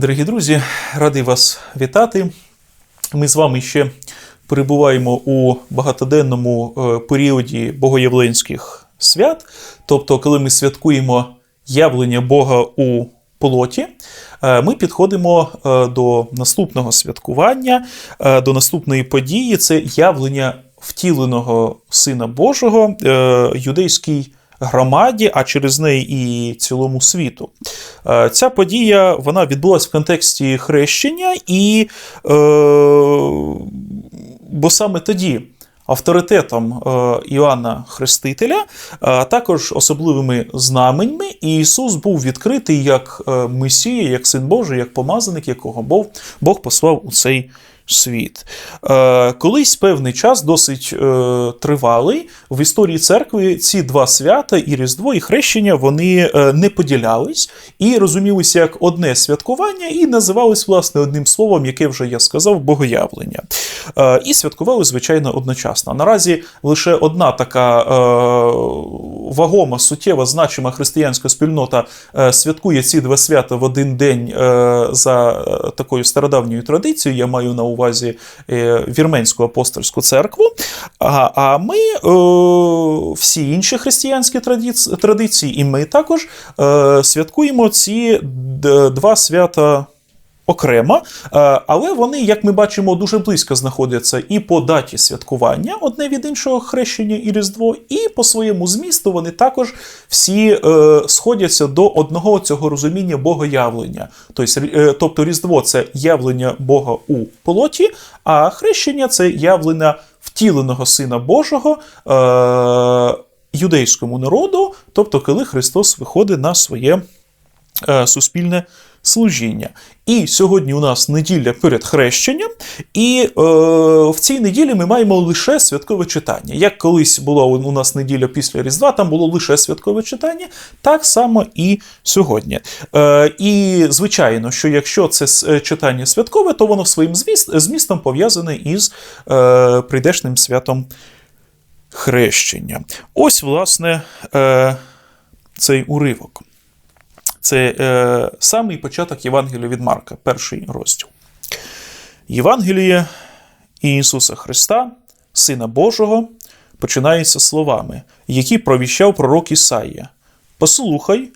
Дорогі друзі, радий вас вітати. Ми з вами ще перебуваємо у багатоденному е, періоді богоявленських свят, тобто, коли ми святкуємо явлення Бога у полоті, е, ми підходимо е, до наступного святкування, до наступної події це явлення втіленого Сина Божого юдейській громаді, а через неї і цілому світу. Е, Ця подія вона відбулася в контексті хрещення, і е, бо саме тоді. Авторитетом е, Іоанна Хрестителя, а також особливими знаменьми, Ісус був відкритий як е, Месія, як син Божий, як помазаник, якого Бог послав у цей світ. Е, Колись певний час, досить е, тривалий, в історії церкви ці два свята, і Різдво, і хрещення, вони е, не поділялись і розумілися як одне святкування, і називались, власне, одним словом, яке вже я сказав, богоявлення. Е, І святкували, звичайно, одночасно. Наразі лише одна така е, вагома, суттєва, значима християнська спільнота е, святкує ці два свята в один день е, за е, такою стародавньою традицією. Я маю на увазі е, Вірменську апостольську церкву. А, ми, е, всі інші християнські традиц- традиції, і ми також е, святкуємо ці два свята окремо, е, але вони, як ми бачимо, дуже близько знаходяться і по даті святкування одне від іншого хрещення і Різдво, і по своєму змісту вони також всі е, сходяться до одного цього розуміння богоявлення. Тобто, е, тобто Різдво це явлення Бога у полоті, а хрещення це явлення втіленого Сина Божого. Юдейському народу, тобто, коли Христос виходить на своє е, суспільне служіння. І сьогодні у нас неділя перед хрещенням, і е, в цій неділі ми маємо лише святкове читання. Як колись була у нас неділя після Різдва, там було лише святкове читання, так само і сьогодні. Е, і звичайно, що якщо це е, читання святкове, то воно своїм зміст, змістом пов'язане із е, прийдешним святом хрещення. Ось, власне, е, цей уривок. Це е, самий початок Євангелія від Марка, перший розділ. Євангеліє Ісуса Христа, Сина Божого, починається словами, які провіщав пророк Ісаїя. Послухай,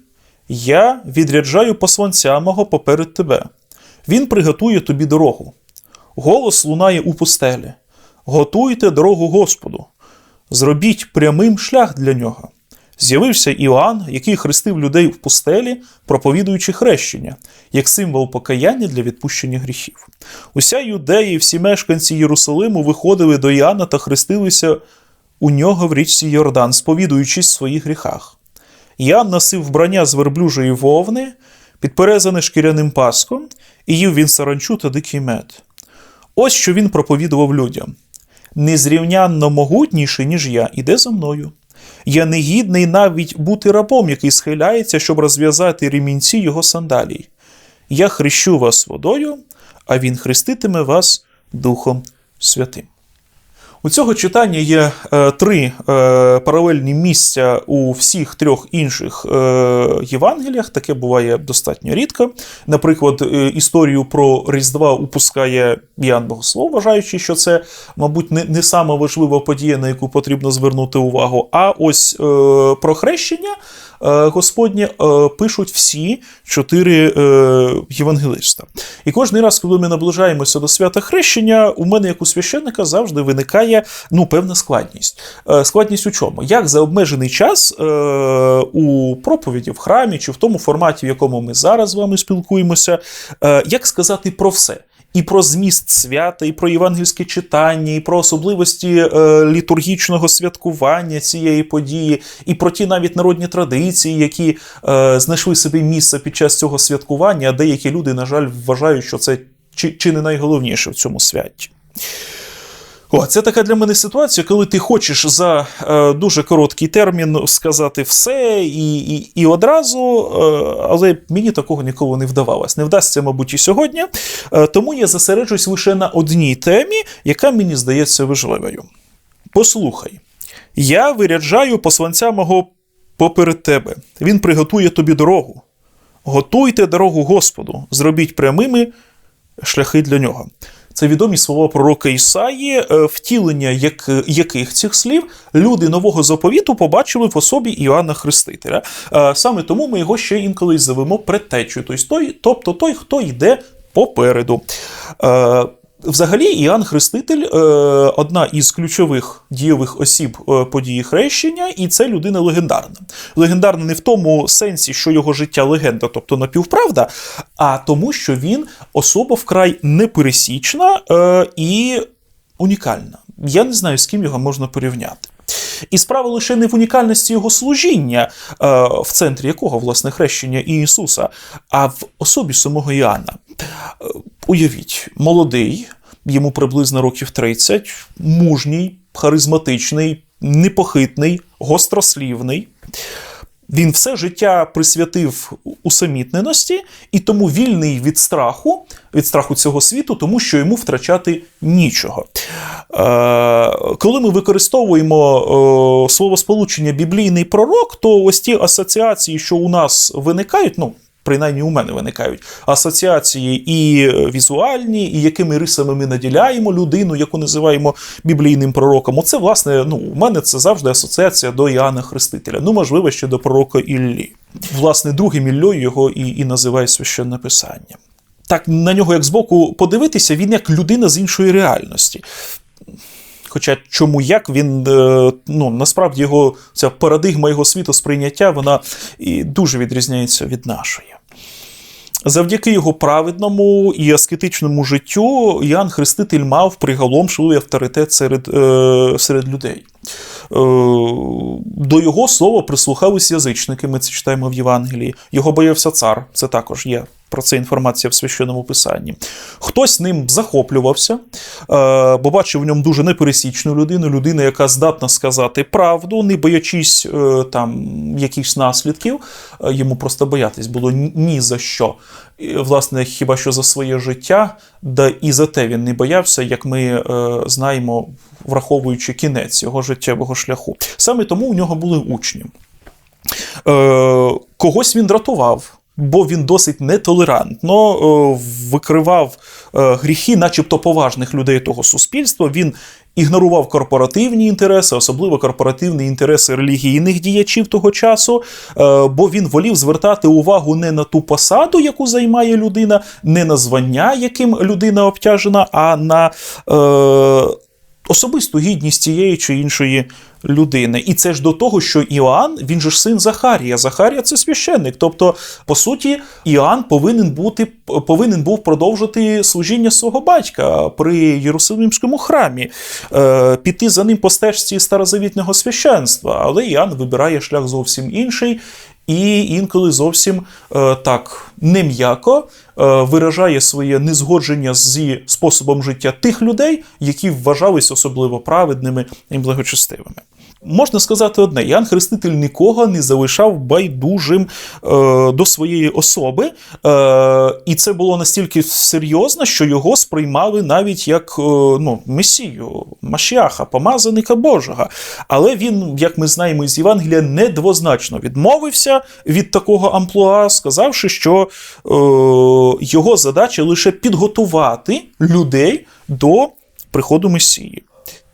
я відряджаю посланця мого поперед тебе. Він приготує тобі дорогу. Голос лунає у пустелі. Готуйте дорогу Господу. Зробіть прямим шлях для нього. З'явився Іоанн, який хрестив людей в пустелі, проповідуючи хрещення, як символ покаяння для відпущення гріхів. Уся юдея і всі мешканці Єрусалиму виходили до Іоанна та хрестилися у нього в річці Йордан, сповідуючись в своїх гріхах. Іоанн носив вбрання з верблюжої вовни, підперезане шкіряним паском, і їв він саранчу та дикий мед. Ось що він проповідував людям: незрівнянно могутніший, ніж я, іде за мною. Я не гідний навіть бути рабом, який схиляється, щоб розв'язати ремінці його сандалій. Я хрещу вас водою, а він хреститиме вас Духом Святим. У цього читання є е, три е, паралельні місця у всіх трьох інших е, Євангеліях. Таке буває достатньо рідко. Наприклад, е, історію про Різдва упускає Іоанн Богослов, вважаючи, що це, мабуть, не, не сама важлива подія, на яку потрібно звернути увагу. А ось е, про хрещення е, Господнє е, пишуть всі чотири е, євангелиста. І кожен раз, коли ми наближаємося до свята хрещення, у мене, як у священника, завжди виникає ну, певна складність. Е, Складність у чому? Як за обмежений час е, у проповіді в храмі чи в тому форматі, в якому ми зараз з вами спілкуємося, е, як сказати про все? І про зміст свята, і про євангельське читання, і про особливості е, літургічного святкування цієї події, і про ті навіть народні традиції, які е, знайшли собі місце під час цього святкування, а деякі люди, на жаль, вважають, що це чи, чи не найголовніше в цьому святі. О, це така для мене ситуація, коли ти хочеш за е, дуже короткий термін сказати все і, і, і одразу, е, але мені такого ніколи не вдавалось. Не вдасться, мабуть, і сьогодні. Е, тому я зосереджусь лише на одній темі, яка мені здається важливою. Послухай, я виряджаю посланця мого поперед тебе. Він приготує тобі дорогу. Готуйте дорогу Господу, зробіть прямими шляхи для нього. Це відомі слова пророка Ісаї, е, втілення як, яких цих слів люди нового заповіту побачили в особі Іоанна Хрестителя. Е, Саме тому ми його ще інколи звемо предтечою, тобто той, тобто той, хто йде попереду. Взагалі, Іоанн Хреститель е, одна із ключових дієвих осіб е, події хрещення, і це людина легендарна. Легендарна не в тому сенсі, що його життя легенда, тобто напівправда, а тому, що він особа вкрай непересічна е, і унікальна. Я не знаю, з ким його можна порівняти. І справа лише не в унікальності його служіння, е, в центрі якого, власне, хрещення Ісуса, а в особі самого Іоанна. Е, Уявіть, молодий, йому приблизно років 30, мужній, харизматичний, непохитний, гострослівний. Він все життя присвятив усамітненості і тому вільний від страху, від страху цього світу, тому що йому втрачати нічого. Е, коли ми використовуємо е, словосполучення біблійний пророк, то ось ті асоціації, що у нас виникають, ну. Принаймні у мене виникають асоціації і візуальні, і якими рисами ми наділяємо людину, яку називаємо біблійним пророком. Оце, власне, ну, у мене це завжди асоціація до Іоанна Хрестителя. Ну, можливо, ще до пророка Іллі. Власне, другим Іллею його і, і називає священне писання. Так на нього, як збоку, подивитися, він як людина з іншої реальності. Хоча чому як він е, ну насправді його ця парадигма його світосприйняття вона і дуже відрізняється від нашої. Завдяки його праведному і аскетичному життю Іоанн Хреститель мав приголомшливий авторитет серед, е, серед людей. Е, до його слова прислухались язичники, ми це читаємо в Євангелії. Його боявся цар, це також є про це інформація в священному писанні. Хтось ним захоплювався, е, бо бачив в ньому дуже непересічну людину, людину, яка здатна сказати правду, не боячись е, там якихось наслідків. Йому просто боятись було ні за що. Власне, хіба що за своє життя, да і за те він не боявся, як ми е, знаємо, враховуючи кінець його життєвого шляху. Саме тому у нього були учні. Е, когось він дратував. Бо він досить нетолерантно е, викривав е, гріхи, начебто поважних людей того суспільства. Він ігнорував корпоративні інтереси, особливо корпоративні інтереси релігійних діячів того часу, е, бо він волів звертати увагу не на ту посаду, яку займає людина, не на звання, яким людина обтяжена, а на е, особисту гідність тієї чи іншої людини. І це ж до того, що Іоанн, він же ж син Захарія. Захарія це священник. Тобто, по суті, Іоанн повинен бути повинен був продовжити служіння свого батька при Єрусалимському храмі, е, піти за ним по стежці старозавітного священства. Але Іоанн вибирає шлях зовсім інший. І інколи зовсім е, так нем'яко е, виражає своє незгодження зі способом життя тих людей, які вважались особливо праведними і благочестивими. Можна сказати одне: Ян Хреститель нікого не залишав байдужим е, до своєї особи, е, і це було настільки серйозно, що його сприймали навіть як е, ну, месію, Машіаха, помазаника Божого. Але він, як ми знаємо із Євангелія, недвозначно відмовився від такого амплуа, сказавши, що е, його задача лише підготувати людей до приходу Месії.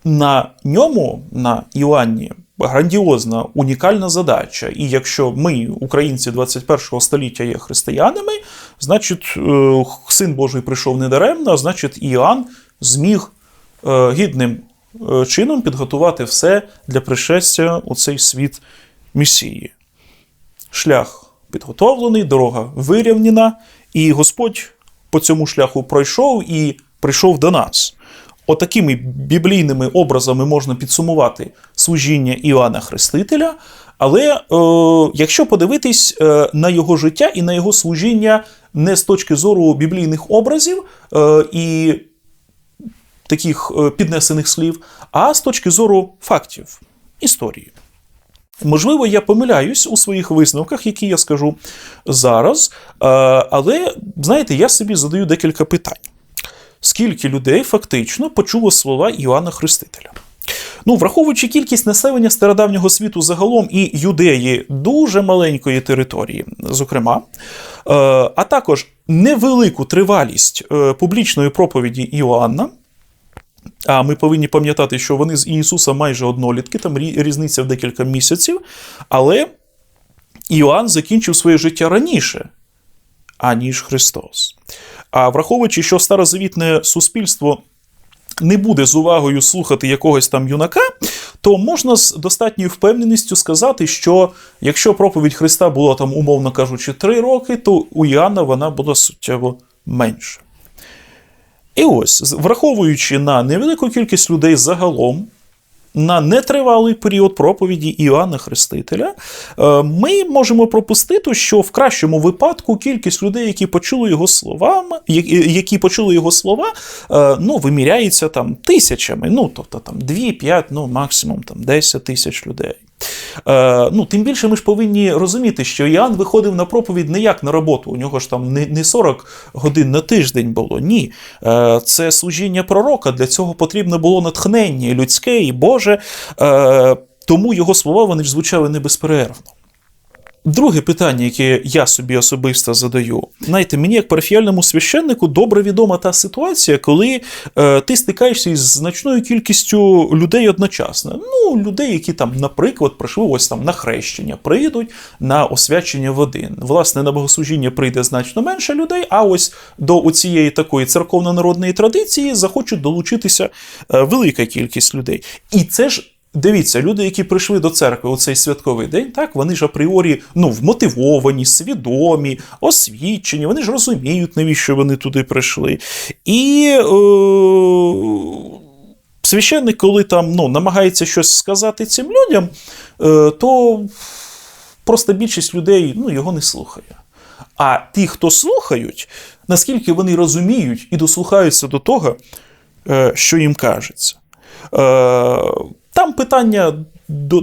На ньому, на Іоанні, грандіозна унікальна задача. І якщо ми, українці 21-го століття, є християнами, значить, е, син Божий прийшов недаремно, а значить, Іоанн зміг е, гідним е, чином підготувати все для пришестя у цей світ Месії. Шлях підготовлений, дорога вирівняна, і Господь по цьому шляху пройшов і прийшов до нас. Отакими біблійними образами можна підсумувати служіння Іоанна Хрестителя. Але е, якщо подивитись е, на його життя і на його служіння не з точки зору біблійних образів е, і таких е, піднесених слів, а з точки зору фактів історії. Можливо, я помиляюсь у своїх висновках, які я скажу зараз. Е, але, знаєте, я собі задаю декілька питань скільки людей фактично почуло слова Іоанна Хрестителя. Ну, враховуючи кількість населення стародавнього світу загалом і юдеї дуже маленької території, зокрема, е, а також невелику тривалість е, публічної проповіді Іоанна. А ми повинні пам'ятати, що вони з Ісуса майже однолітки, там різниця в декілька місяців. Але Іоанн закінчив своє життя раніше, аніж Христос. А враховуючи, що старозавітне суспільство не буде з увагою слухати якогось там юнака, то можна з достатньою впевненістю сказати, що якщо проповідь Христа була там, умовно кажучи, три роки, то у Іоанна вона була суттєво менша. І ось, враховуючи на невелику кількість людей загалом, на нетривалий період проповіді Іоанна Хрестителя, е, ми можемо пропустити, що в кращому випадку кількість людей, які почули його словами, які почули його слова, е, ну, виміряється там тисячами, ну, тобто там 2-5, ну, максимум там 10 тисяч людей. Е, ну, тим більше ми ж повинні розуміти, що Іоанн виходив на проповідь не як на роботу. У нього ж там не, не 40 годин на тиждень було. Ні. Е, це служіння пророка. Для цього потрібно було натхнення людське, і Боже. Е, тому його слова вони ж звучали не безперервно. Друге питання, яке я собі особисто задаю. Знаєте, мені, як парафіяльному священнику, добре відома та ситуація, коли е, ти стикаєшся із значною кількістю людей одночасно. Ну, людей, які там, наприклад, прийшли ось там на хрещення, прийдуть на освячення води. Власне, на богослужіння прийде значно менше людей, а ось до цієї такої церковно-народної традиції захочуть долучитися е, велика кількість людей. І це ж. Дивіться, люди, які прийшли до церкви у цей святковий день, так вони ж апріорі ну, вмотивовані, свідомі, освічені, вони ж розуміють, навіщо вони туди прийшли. І е, священник, коли там ну, намагається щось сказати цим людям, е, то просто більшість людей ну, його не слухає. А ті, хто слухають, наскільки вони розуміють і дослухаються до того, е, що їм кажеться. Е, Там питання до,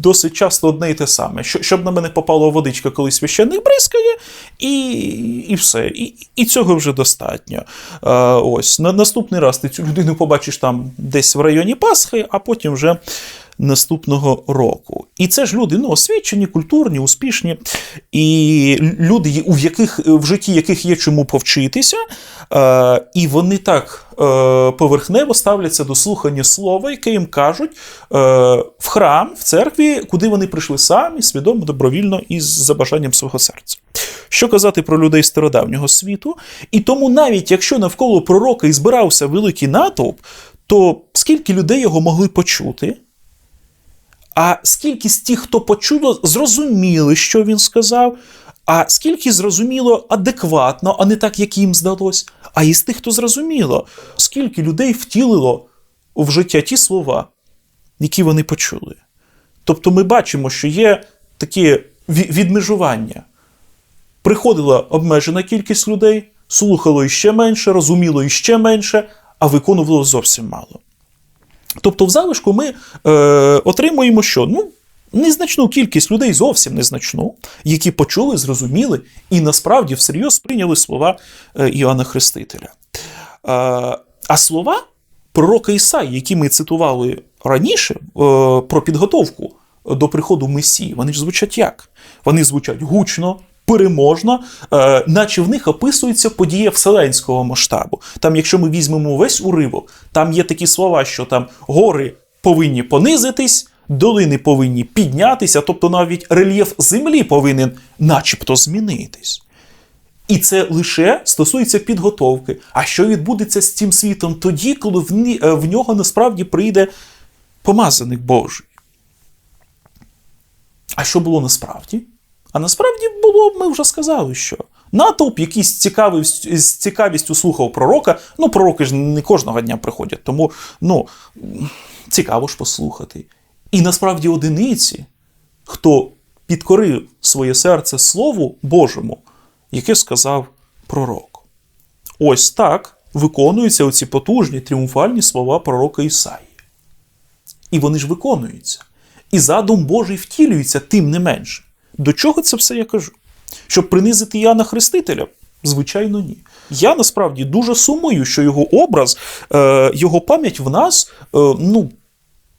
досить часто одне і те саме. Що- Щоб на мене попала водичка, коли священник бризкає, і, і все. І, і цього вже достатньо. Е, Ось на наступний раз ти цю людину побачиш там десь в районі Пасхи, а потім вже наступного року. І це ж люди ну, освічені, культурні, успішні, і люди, у яких в житті яких є чому повчитися, е, і вони так е, поверхнево ставляться до слухання слова, яке їм кажуть е, в храм, в церкві, куди вони прийшли самі, свідомо, добровільно і за бажанням свого серця. Що казати про людей стародавнього світу? І тому, навіть якщо навколо пророка і збирався великий натовп, то скільки людей його могли почути? А скільки з тих, хто почуло, зрозуміли, що він сказав, а скільки зрозуміло адекватно, а не так, як їм здалось. А із тих, хто зрозуміло, скільки людей втілило в життя ті слова, які вони почули. Тобто ми бачимо, що є таке ві- відмежування. Приходила обмежена кількість людей, слухало іще менше, розуміло іще менше, а виконувало зовсім мало. Тобто, в залишку ми е, отримуємо що? Ну, незначну кількість людей, зовсім незначну, які почули, зрозуміли і насправді всерйоз сприйняли слова е, Іоанна Хрестителя. Е, а слова пророка Ісаї, які ми цитували раніше, е, про підготовку до приходу Месії, вони ж звучать як? Вони звучать гучно, переможно, е, наче в них описується подія вселенського масштабу. Там, якщо ми візьмемо весь уривок, там є такі слова, що там гори повинні понизитись, долини повинні піднятися, тобто навіть рельєф землі повинен начебто змінитись. І це лише стосується підготовки. А що відбудеться з цим світом тоді, коли в, е, нього насправді прийде помазаник Божий? А що було насправді? А насправді було, ми вже сказали, що натовп, який з цікавістю, з цікавістю слухав пророка. Ну, пророки ж не кожного дня приходять, тому ну, цікаво ж послухати. І насправді одиниці, хто підкорив своє серце Слову Божому, яке сказав пророк. Ось так виконуються оці потужні тріумфальні слова пророка Ісаї. І вони ж виконуються. І задум Божий втілюється тим не менше. До чого це все я кажу? Щоб принизити Яна Хрестителя? Звичайно, ні. Я насправді дуже сумую, що його образ, е, його пам'ять в нас, е, ну,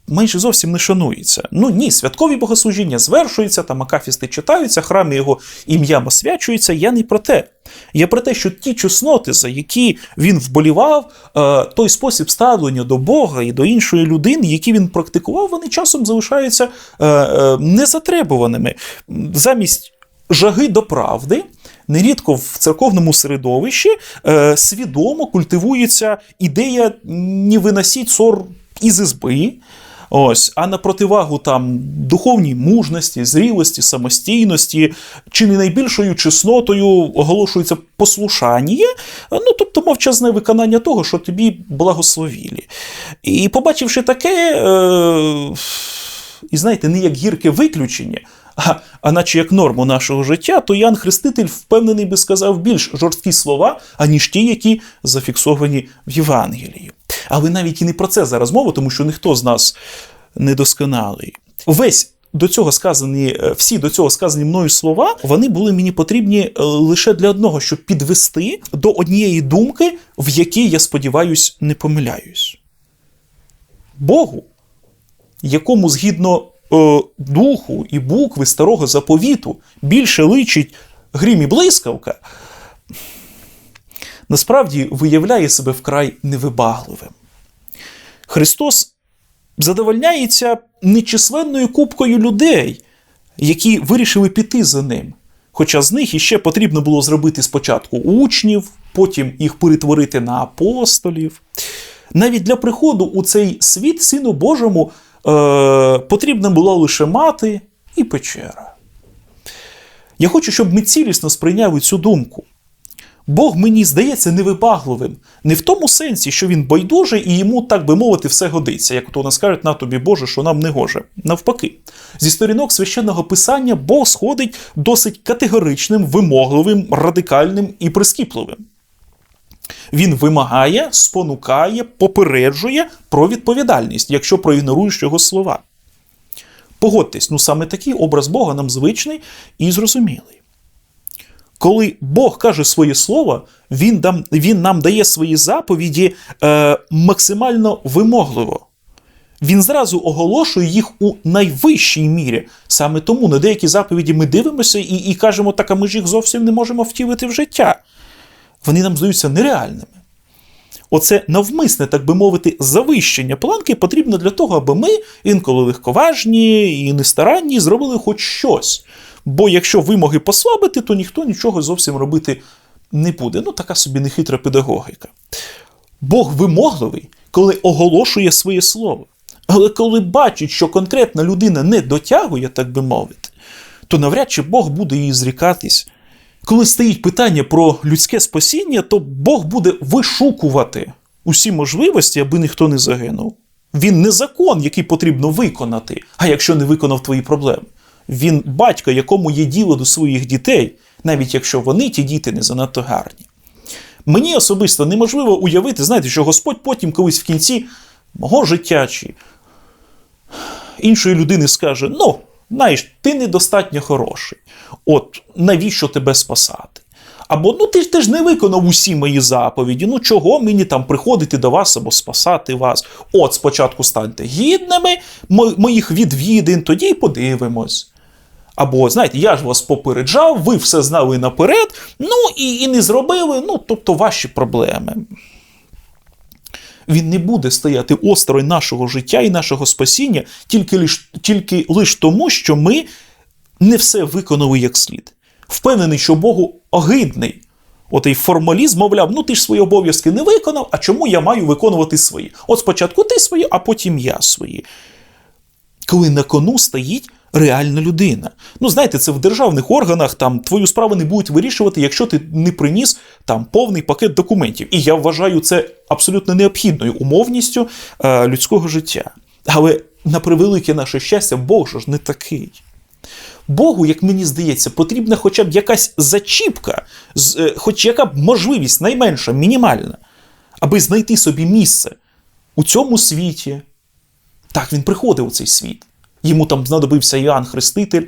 майже зовсім не шанується. Ну ні, святкові богослужіння звершуються, там акафісти читаються, храми його ім'ям освячуються. Я не про те. Я про те, що ті чесноти, за які він вболівав, е, той спосіб ставлення до Бога і до іншої людини, які він практикував, вони часом залишаються е, е, незатребуваними. Замість жаги до правди. Нерідко в церковному середовищі свідомо культивується ідея не виносіть ссор із ізби. Ось, а на противагу там духовній мужності, зрілості, самостійності, чи не найбільшою чеснотою оголошується послушання, ну тобто мовчазне виконання того, що тобі благословілі. І побачивши таке, е, і знаєте, не як гірке виключення, а, а наче як норму нашого життя, то Ян Хреститель впевнений би сказав більш жорсткі слова, аніж ті, які зафіксовані в Євангелії. Але навіть і не про це зараз мова, тому що ніхто з нас недосконалий. Весь до цього сказані, е, всі до цього сказані мною слова, вони були мені потрібні е, лише для одного, щоб підвести до однієї думки, в якій, я сподіваюсь, не помиляюсь. Богу, якому згідно е, духу і букви старого заповіту більше личить грім і блискавка, насправді виявляє себе вкрай невибагливим. Христос задовольняється нечисленною купкою людей, які вирішили піти за ним. Хоча з них іще потрібно було зробити спочатку учнів, потім їх перетворити на апостолів. Навіть для приходу у цей світ Сину Божому е, потрібна була лише мати і печера. Я хочу, щоб ми цілісно сприйняли цю думку. Бог мені здається невибагливим, не в тому сенсі, що він байдужий і йому, так би мовити, все годиться, як то нас кажуть, на тобі Боже, що нам не гоже. Навпаки, зі сторінок священного писання Бог сходить досить категоричним, вимогливим, радикальним і прискіпливим. Він вимагає, спонукає, попереджує про відповідальність, якщо проігноруєш його слова. Погодьтесь, ну саме такий образ Бога нам звичний і зрозумілий. Коли Бог каже своє слово, Він дам, він нам дає свої заповіді е, максимально вимогливо. Він зразу оголошує їх у найвищій мірі. Саме тому на деякі заповіді ми дивимося і, і кажемо, так а ми ж їх зовсім не можемо втілити в життя. Вони нам здаються нереальними. Оце навмисне, так би мовити, завищення планки потрібно для того, аби ми, інколи легковажні і нестаранні, зробили хоч щось. Бо якщо вимоги послабити, то ніхто нічого зовсім робити не буде. Ну, така собі нехитра педагогіка. Бог вимогливий, коли оголошує своє слово. Але коли бачить, що конкретна людина не дотягує, так би мовити, то навряд чи Бог буде її зрікатись. Коли стоїть питання про людське спасіння, то Бог буде вишукувати усі можливості, аби ніхто не загинув. Він не закон, який потрібно виконати, а якщо не виконав твої проблеми. Він батько, якому є діло до своїх дітей, навіть якщо вони, ті діти, не занадто гарні. Мені особисто неможливо уявити, знаєте, що Господь потім колись в кінці мого життя чи іншої людини скаже: ну, знаєш, ти недостатньо хороший. От навіщо тебе спасати? Або ну ти ж ти ж не виконав усі мої заповіді. Ну чого мені там приходити до вас або спасати вас? От спочатку станьте гідними моїх відвідин, тоді й подивимось. Або, знаєте, я ж вас попереджав, ви все знали наперед, ну і і не зробили, ну, тобто ваші проблеми. Він не буде стояти осторонь нашого життя і нашого спасіння тільки лиш, тільки лиш тому, що ми не все виконали як слід. Впевнений, що Богу огидний. Отей формалізм, мовляв, ну ти ж свої обов'язки не виконав, а чому я маю виконувати свої? От спочатку ти свої, а потім я свої. Коли на кону стоїть реальна людина. Ну, знаєте, це в державних органах там твою справу не будуть вирішувати, якщо ти не приніс там повний пакет документів. І я вважаю це абсолютно необхідною умовністю е, людського життя. Але на превелике наше щастя, Бог ж не такий. Богу, як мені здається, потрібна хоча б якась зачіпка, е, хоч яка б можливість найменша, мінімальна, аби знайти собі місце у цьому світі. Так, він приходив у цей світ. Йому там знадобився Іоанн Хреститель,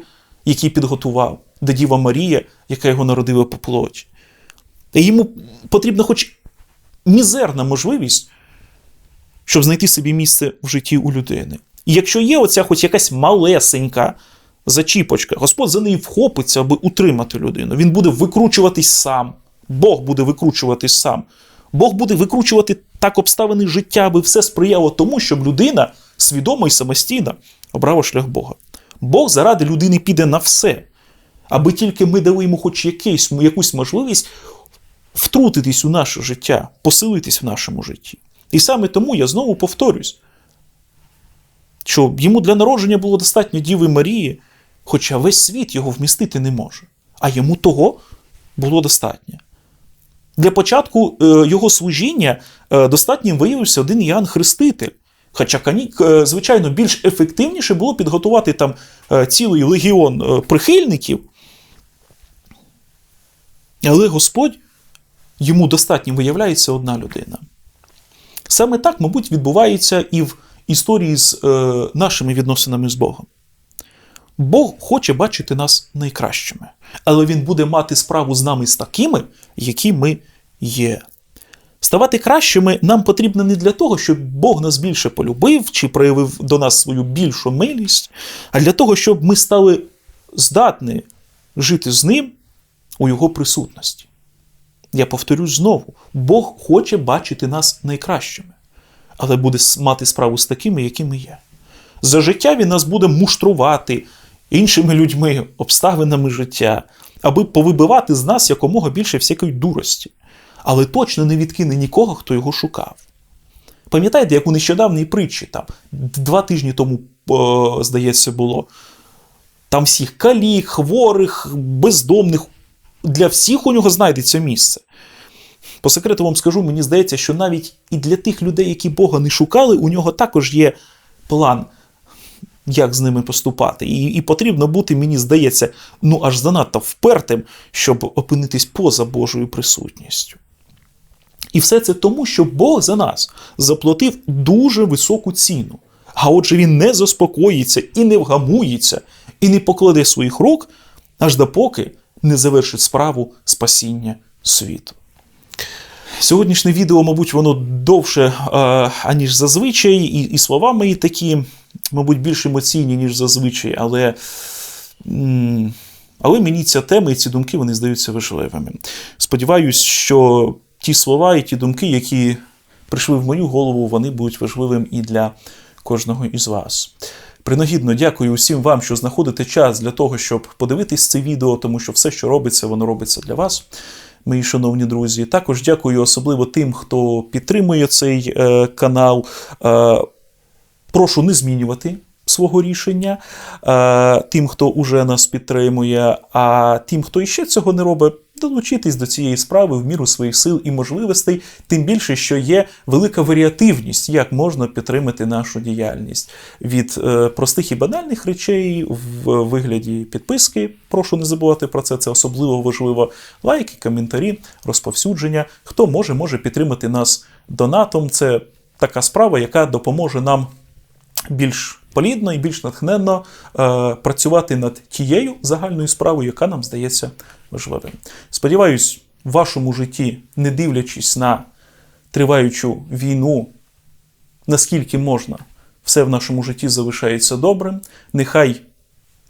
який підготував, де Діва Марія, яка його народила по плоті. Йому потрібна хоч мізерна можливість, щоб знайти собі місце в житті у людини. І якщо є оця хоч якась малесенька зачіпочка, Господь за неї вхопиться, аби утримати людину. Він буде викручуватись сам. Бог буде викручуватись сам. Бог буде викручувати так обставини життя, аби все сприяло тому, щоб людина свідомо і самостійно обрала шлях Бога. Бог заради людини піде на все, аби тільки ми дали йому хоч якийсь, якусь можливість втрутитись у наше життя, посилитись в нашому житті. І саме тому я знову повторюсь, що йому для народження було достатньо Діви Марії, хоча весь світ його вмістити не може. А йому того було достатньо. Для початку е, його служіння е, достатнім виявився один Іоанн Хреститель. Хоча, е, звичайно, більш ефективніше було підготувати там е, цілий легіон е, прихильників. Але Господь йому достатньо виявляється одна людина. Саме так, мабуть, відбувається і в історії з нашими відносинами з Богом. Бог хоче бачити нас найкращими, але Він буде мати справу з нами з такими, які ми є. Ставати кращими нам потрібно не для того, щоб Бог нас більше полюбив чи проявив до нас свою більшу милість, а для того, щоб ми стали здатні жити з ним у Його присутності. Я повторюсь знову: Бог хоче бачити нас найкращими, але буде мати справу з такими, які ми є. За життя він нас буде муштрувати іншими людьми, обставинами життя, аби повибивати з нас якомога більше всякої дурості, але точно не відкине нікого, хто його шукав. Пам'ятаєте, як у нещодавній притчі, там два тижні тому, о, здається, було. Там всіх калік, хворих, бездомних, для всіх у нього знайдеться місце. По секрету вам скажу, мені здається, що навіть і для тих людей, які Бога не шукали, у нього також є план, як з ними поступати. І, і потрібно бути, мені здається, ну аж занадто впертим, щоб опинитись поза Божою присутністю. І все це тому, що Бог за нас заплатив дуже високу ціну. А отже, він не заспокоїться і не вгамується, і не покладе своїх рук, аж допоки не завершить справу спасіння світу. Сьогоднішнє відео, мабуть, воно довше, е, аніж зазвичай, і, і слова мої такі, мабуть, більш емоційні, ніж зазвичай, але, але мені ця тема і ці думки вони здаються важливими. Сподіваюсь, що ті слова і ті думки, які прийшли в мою голову, вони будуть важливим і для кожного із вас. Принагідно дякую усім вам, що знаходите час для того, щоб подивитись це відео, тому що все, що робиться, воно робиться для вас, мої шановні друзі. Також дякую особливо тим, хто підтримує цей е, канал. Е, прошу не змінювати свого рішення е, тим, хто уже нас підтримує, а тим, хто іще цього не робить, долучитись до цієї справи в міру своїх сил і можливостей, тим більше, що є велика варіативність, як можна підтримати нашу діяльність від е, простих і банальних речей в вигляді підписки. Прошу не забувати про це. Це особливо важливо. Лайки, коментарі, розповсюдження. Хто може, може підтримати нас донатом. Це така справа, яка допоможе нам більш полідно і більш натхненно е, працювати над тією загальною справою, яка нам здається важливим. Сподіваюсь, в вашому житті, не дивлячись на триваючу війну, наскільки можна, все в нашому житті залишається добрим. Нехай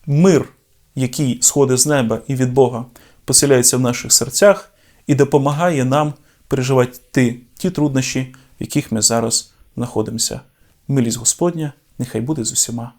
мир, який сходить з неба і від Бога, поселяється в наших серцях і допомагає нам переживати ті труднощі, в яких ми зараз знаходимося. Милість Господня, нехай буде з усіма